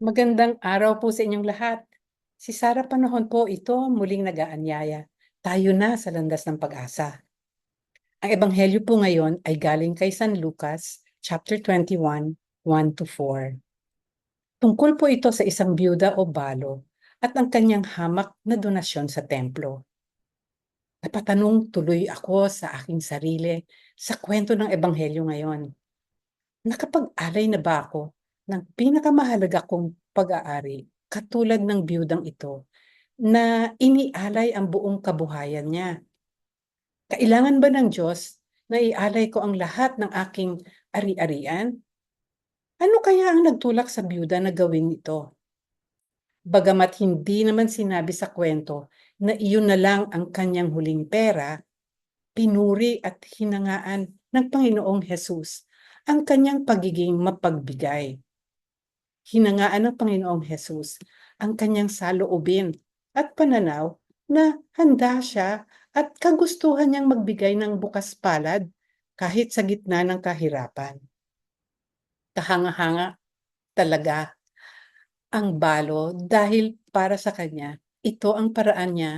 Magandang araw po sa inyong lahat. Si Sarah panahon po ito muling nag-aanyaya. Tayo na sa landas ng pag-asa. Ang ebanghelyo po ngayon ay galing kay San Lucas, chapter 21, 1 to 4. Tungkol po ito sa isang byuda o balo at ang kanyang hamak na donasyon sa templo. Napatanong tuloy ako sa aking sarili sa kwento ng ebanghelyo ngayon. Nakapag-alay na ba ako ng pinakamahalaga kong pag-aari katulad ng biyudang ito na inialay ang buong kabuhayan niya? Kailangan ba ng Diyos na ialay ko ang lahat ng aking ari-arian? Ano kaya ang nagtulak sa biyuda na gawin ito? Bagamat hindi naman sinabi sa kwento na iyon na lang ang kanyang huling pera, pinuri at hinangaan ng Panginoong Hesus ang kanyang pagiging mapagbigay. Hinangaan ng Panginoong Hesus ang kanyang saloobin at pananaw na handa siya at kagustuhan niyang magbigay ng bukas palad kahit sa gitna ng kahirapan. Kahanga-hanga talaga ang balo dahil para sa kanya, ito ang paraan niya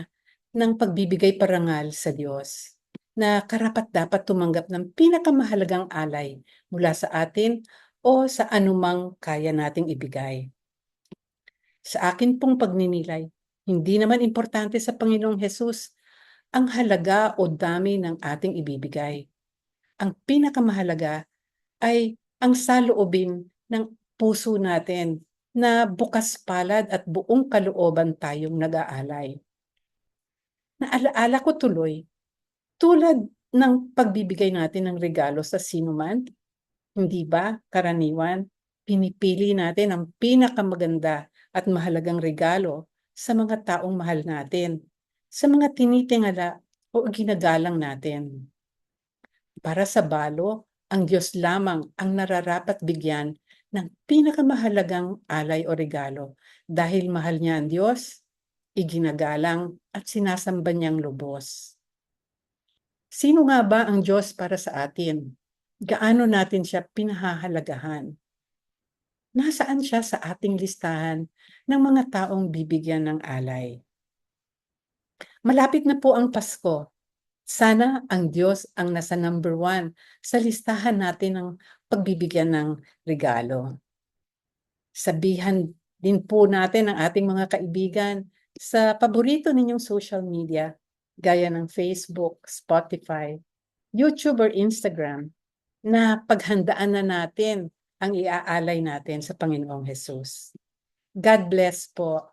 ng pagbibigay parangal sa Diyos na karapat dapat tumanggap ng pinakamahalagang alay mula sa atin o sa anumang kaya nating ibigay. Sa akin pong pagninilay, hindi naman importante sa Panginoong Hesus ang halaga o dami ng ating ibibigay. Ang pinakamahalaga ay ang saloobin ng puso natin na bukas palad at buong kalooban tayong nag-aalay. Naalaala ko tuloy, tulad ng pagbibigay natin ng regalo sa sinuman, hindi ba karaniwan, pinipili natin ang pinakamaganda at mahalagang regalo sa mga taong mahal natin, sa mga tinitingala o ginagalang natin. Para sa balo, ang Diyos lamang ang nararapat bigyan ng pinakamahalagang alay o regalo dahil mahal niya ang Diyos, iginagalang at sinasamba niyang lubos. Sino nga ba ang Diyos para sa atin? Gaano natin siya pinahahalagahan? Nasaan siya sa ating listahan ng mga taong bibigyan ng alay? Malapit na po ang Pasko. Sana ang Diyos ang nasa number one sa listahan natin ng pagbibigyan ng regalo. Sabihan din po natin ang ating mga kaibigan sa paborito ninyong social media gaya ng Facebook, Spotify, YouTube or Instagram na paghandaan na natin ang iaalay natin sa Panginoong Hesus. God bless po.